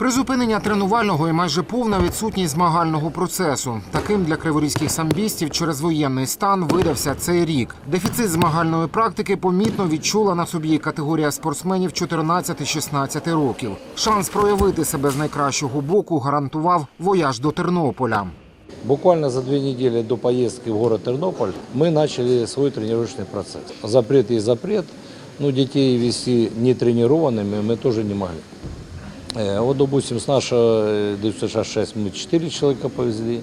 Призупинення тренувального і майже повна відсутність змагального процесу. Таким для криворізьких самбістів через воєнний стан видався цей рік. Дефіцит змагальної практики помітно відчула на собі категорія спортсменів 14-16 років. Шанс проявити себе з найкращого боку гарантував вояж до Тернополя. Буквально за две недели до поездки в город Тернополь мы начали свой тренировочный процесс. Запрет есть запрет, но детей вести нетренированными мы тоже не могли. Э, Вот, допустим, с нашего 966 мы 4 человека повезли,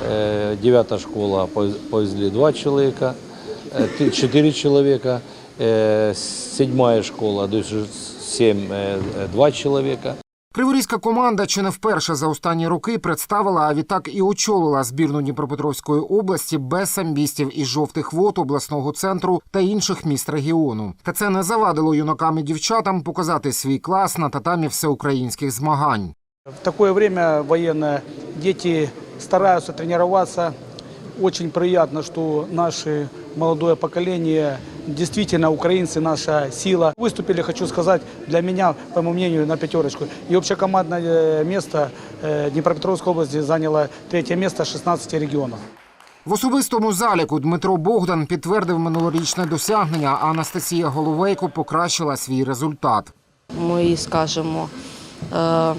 э, девятая школа повез- повезли 2 человека, 4 человека, э, седьмая школа 7 2 человека. Криворізька команда чи не вперше за останні роки представила, а відтак і очолила збірну Дніпропетровської області без самбістів із жовтих вод обласного центру та інших міст регіону. Та це не завадило юнакам і дівчатам показати свій клас на татамі всеукраїнських змагань. В такое время военное дети стараются тренироваться. Очень приятно, что наше молодое поколение, действительно украинцы наша сила. Выступили, хочу сказать, для меня, по моему мнению, на пятерочку. И общекомандное э, место э, Днепропетровской области заняло третье место 16 регионов. В особистому заліку Дмитро Богдан підтвердив минулорічне досягнення, а Анастасія Головейко покращила свій результат. Мої, скажімо, е,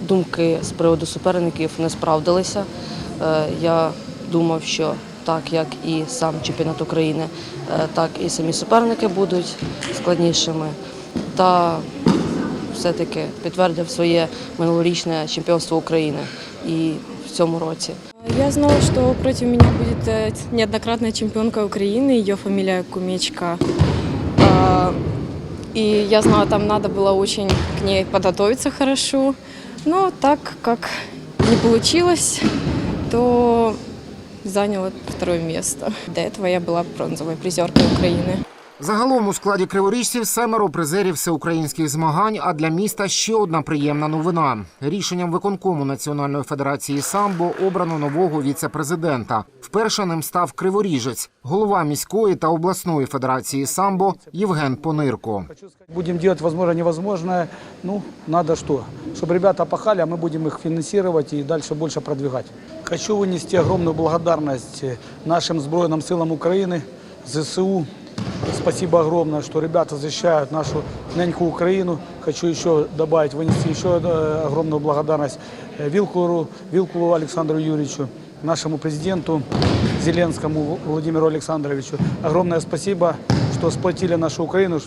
думки з приводу суперників не справдилися. Е, Я думав, що так як і сам чемпіонат України, е, так і самі суперники будуть складнішими. Та все-таки підтвердив своє минулорічне чемпіонство України і в цьому році. Я знала, что против меня будет э, неоднократная чемпионка Украины, ее фамилия Кумечка. А, И я знала, там надо было очень к ней подготовиться хорошо. Но так как не получилось, то заняла второе место. До этого я была бронзовой призеркой Украины. Загалом у складі криворіжців семеро призерів всеукраїнських змагань. А для міста ще одна приємна новина. Рішенням виконкому Національної федерації самбо обрано нового віце-президента. Вперше ним став криворіжець, голова міської та обласної федерації самбо Євген Понирко. Будем делать, возможно, невозможное. Ну, надо что? Чтобы ребята пахали, а мы будем их финансировать и дальше больше продвигать. Хочу вынести огромную благодарность э, нашим Сбройным силам Украины, ЗСУ. Спасибо огромное, что ребята защищают нашу неньку Украину. Хочу еще добавить, вынести еще э, огромную благодарность э, Вилкулу, Вилкулу Александру Юрьевичу, нашему президенту Зеленскому Владимиру Александровичу. Огромное спасибо, что сплотили нашу Украину,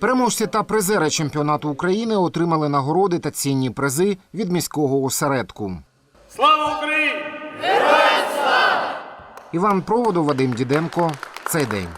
Переможці та призери чемпіонату України отримали нагороди та цінні призи від міського осередку. Слава Україні! Іван Проводов, Вадим Діденко. Цей день.